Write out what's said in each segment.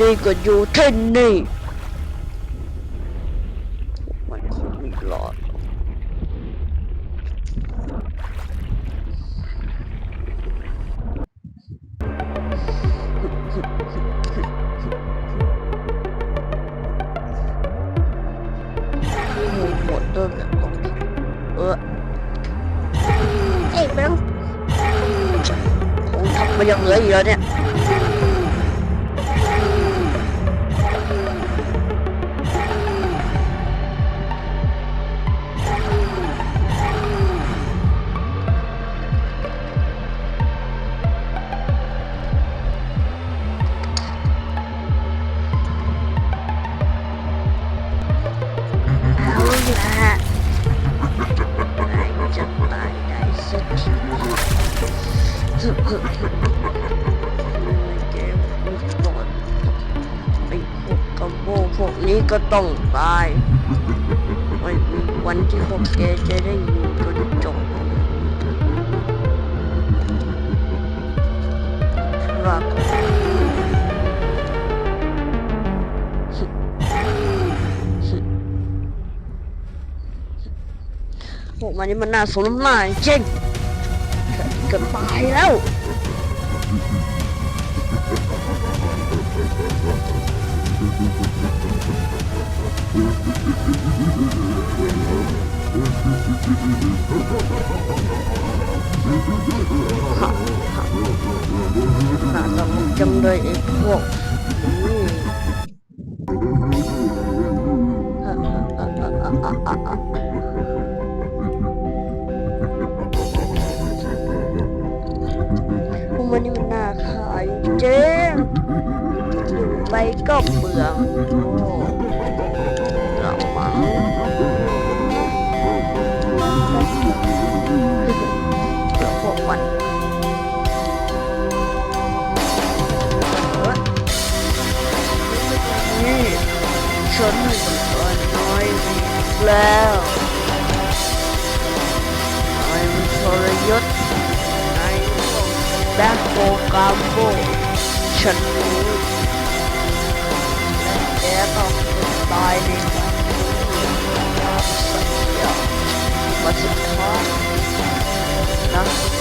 ก็อยู่ที่นี่มันคงไม่รอดหมดหมดต้นแบบของเออเอ้ยไม่ต้องคงทำมายังเหลืออีกแล้วเนี่ย ต้องตายไม่มีวันที่พวกแกจะได้อยู่จนจบรับพวกมันนี่มันน่าสนน้ำหน้าจริงแค่นี้ก็ตายแล้ว น่าสนุกจังเลยไอ้พวกนี้พวกมันนี่มันน่าขายจริงอยู่ไปก็เบื่อโอ้กระมังเฉันมีตัวน้อยแล้วนายมีทรยศนายแบ็คโฟกามโบฉันรู้และแกต้องตายในวันนี้ตามสัญญามาสุดท้ายนะ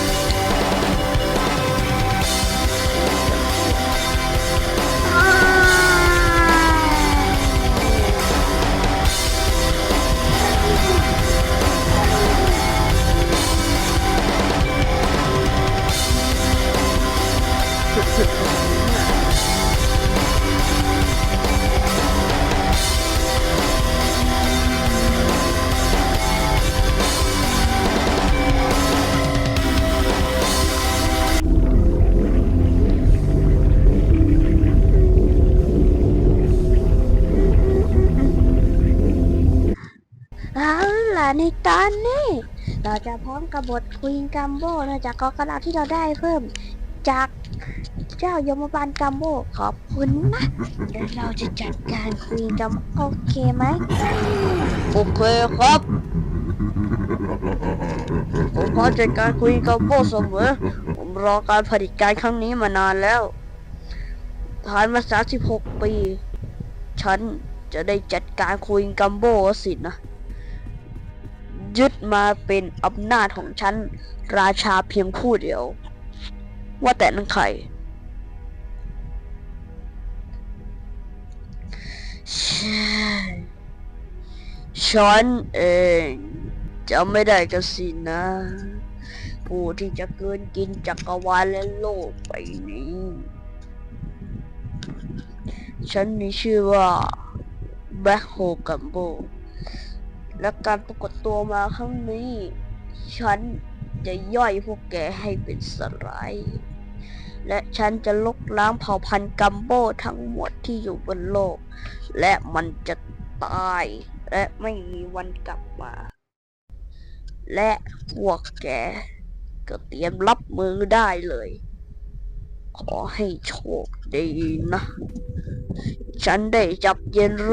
จะพร้อมกับบทควีนกัมโบนะจากกองกำลังที่เราได้เพิ่มจากเจ้ายมบาลกัมโบขอบคุณนะเดี๋ยวเราจะจัดการควีนกัมโอเคไหมโอเคครับผมพอจัดการควีนกัมโบเสมอผมรอการผลิตการครั้งนี้มานานแล้ว ผ่านมา36ปี ฉันจะได้จัดการควีนกัมโบสินะ ยึดมาเป็นอำนาจของฉัน ราชาเพียงผู้เดียว ว่าแต่นั่นใครใช่ฉันเองจำไม่ได้กสินะ ผู้ที่จะเกินกินจักรวาลและโลกไปนี้ ฉันมีชื่อว่าแบ็คโฮกัมโบ และการปรากฏตัวมาครั้งนี้ ฉันจะย่อยพวกแกให้เป็นสลาย และฉันจะลบล้างเผ่าพันธุ์กัมโบทั้งหมดที่อยู่บนโลก และมันจะตาย และไม่มีวันกลับมา และพวกแกก็เตรียมรับมือได้เลย ขอให้โชคดีนะ ฉันได้จับเยนโร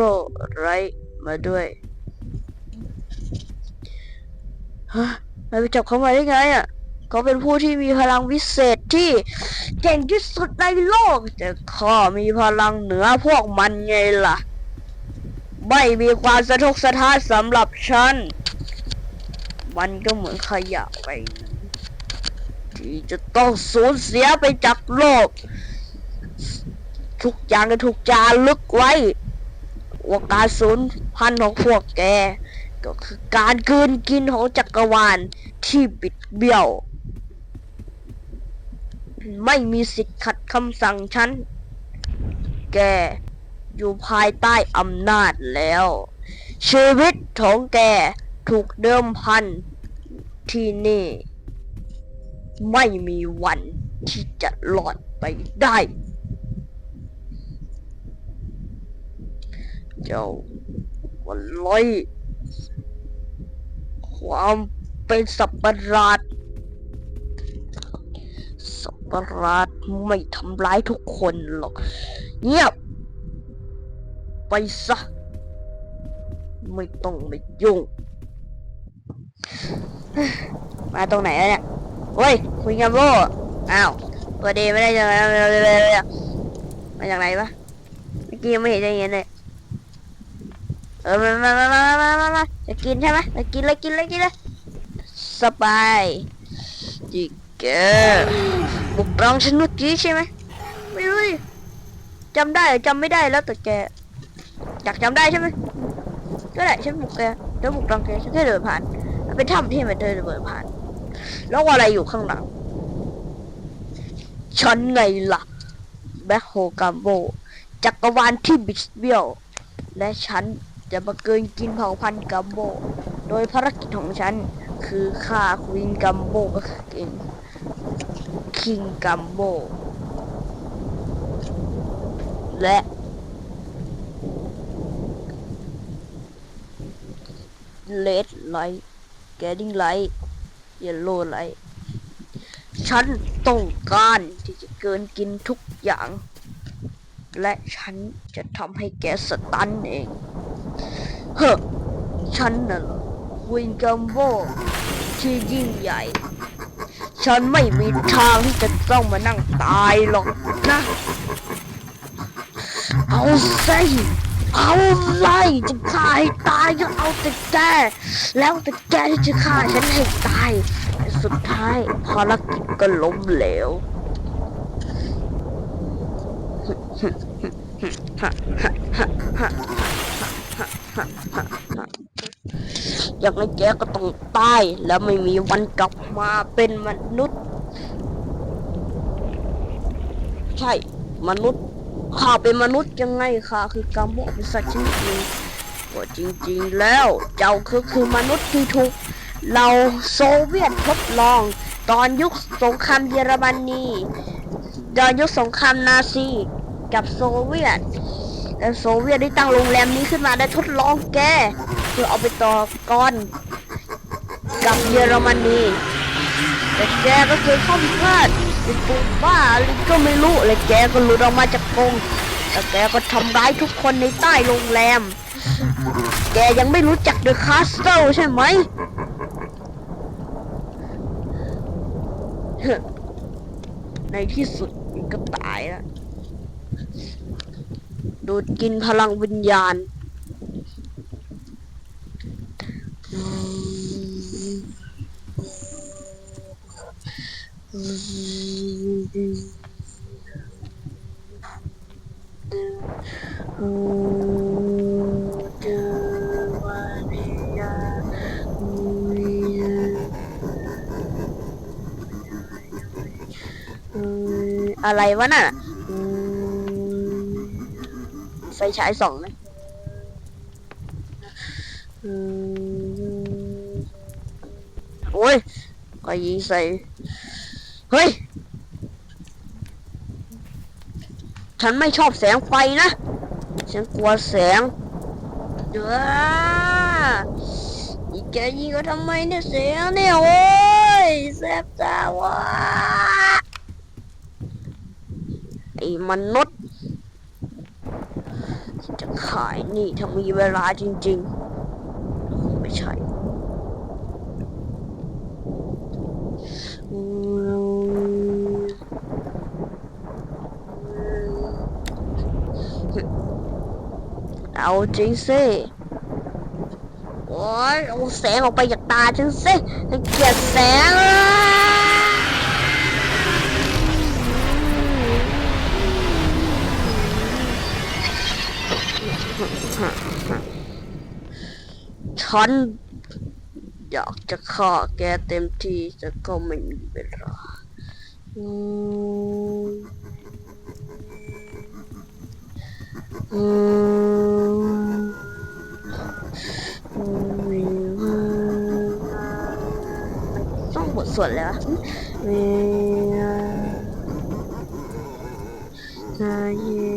ไรมาด้วย ฮะนายไปจับเขามาได้ไงอะเขาเป็นผู้ที่มีพลังวิเศษที่เก่งที่สุดในโลก แต่ข้ามีพลังเหนือพวกมันไงล่ะ ไม่มีความสะทกสะท้านสำหรับฉัน มันก็เหมือนขยะไป ที่จะต้องสูญเสียไปจากโลก ทุกอย่างจะถูกจารึกไว้ว่าการสูญพันธุ์ของพวกแก ก็คือการกลืนกินของจักรวาลที่บิดเบี้ยว ไม่มีสิทธิ์ขัดคำสั่งฉัน แกอยู่ภายใต้อำนาจแล้ว ชีวิตของแกถูกเดิมพันที่นี่ ไม่มีวันที่จะหลอดไปได้ เจ้าวันลอย ความเป็นสัตว์ประหลาดสัตว์ประหลาดไม่ทำร้ายทุกคนหรอก เงียบ ไปซะ ไม่ต้องมายุ่ง มาตรงไหนแล้วเนี่ยเฮ้ย คุยกับโบอ้าวพอดีไม่ได้จะมามาจากไหนวะเมื่อกี้ยังไม่เห็นจะเห็นเลยเออมามามามามามา จะกินใช่ไหมจะกินเลยกินเลยกินเลยสบายจิเกบุกรองฉันเมื่อกี้ใช่ไหมไม่รู้จำได้จำไม่ได้แล้วแต่แกอยากจำได้ใช่ไหมก็ได้ฉันบุกแกแล้วบุกรองแกฉันแค่เดินผ่านไปถ้ำที่มันเดินเดินผ่าน แล้วอะไรอยู่ข้างหลังฉันไงล่ะแบ็คโฮกัมโบจักรวาลที่บิสเบี้ยวและฉัน จะมาเกินกินเผ่าพันธุ์กัมโบ โดยภารกิจของฉัน คือฆ่าควีนกัมโบก็คือเองคิงกัมโบ และเลดไลท์แกดิ้งไลท์เยลโล่ไลท์ฉันต้องการที่จะเกินกินทุกอย่าง และฉันจะทำให้แกสตันเอง เฮ้ฉันน่ะเหรอวินกัมโบที่ยิ่งใหญ่ ฉันไม่มีทางที่จะต้องมานั่งตายหรอกนะ เอาสิเอาเลยจะฆ่าให้ตายก็เอาแต่แกแล้วแต่แกที่จะฆ่าฉันให้ตาย สุดท้ายภารกิจก็ล้มเหลว อย่างไรแกก็ต้องตายแล้วไม่มีวันกลับมาเป็นมนุษย์ ใช่มนุษย์ข้าเป็นมนุษย์ยังไงข้าคือกรรมบอกเป็นสัตว์ชนิดหนึ่งว่าจริงๆแล้ว เจ้าคือคือมนุษย์ที่ถูกเราโซเวียตทดลอง ตอนยุคสงครามเยอรมนีตอนยุคสงครามนาซีกับโซเวียต แต่โซเวียตได้ตั้งโรงแรมนี้ขึ้นมาได้ทดลองแกเพื่อเอาไปต่อกรกับเยอรมนีแต่แกก็เคยเข้าผิดพลาดเป็นปุ่มบ้าอะไรก็ไม่รู้เลยแกก็หลุดออกมาจากกรงแต่แกก็ทำร้ายทุกคนในใต้โรงแรม แกยังไม่รู้จักเดอะคาสเซิลใช่ไหมในที่สุดมันก็ตายแล้ว ดูดกินพลังวิญญาณ อะไรวะน่ะ ไฟฉายสองเลยอืมโอ้ยก็ยิงใส่ เฮ้ย ฉันไม่ชอบแสงไฟนะ ฉันกลัวแสงเด้ออีแกยิงก็ทำไมเนี่ยเสียงเนี่ยโอ้ยแสบตาวะไอ้มนุษายนี่ถ้ามีเวลาจริง ๆ ไม่ใช่เอาจริงสิโอ้ยเอาแสงออกไปจากตาฉันสิฉันเกลียดแสงอะ ฉัน อยากจะฆ่าแกเต็มที่แต่ก็ไม่มีเวลาอืมอืมต้องบทสวดแล้วเวลานาเย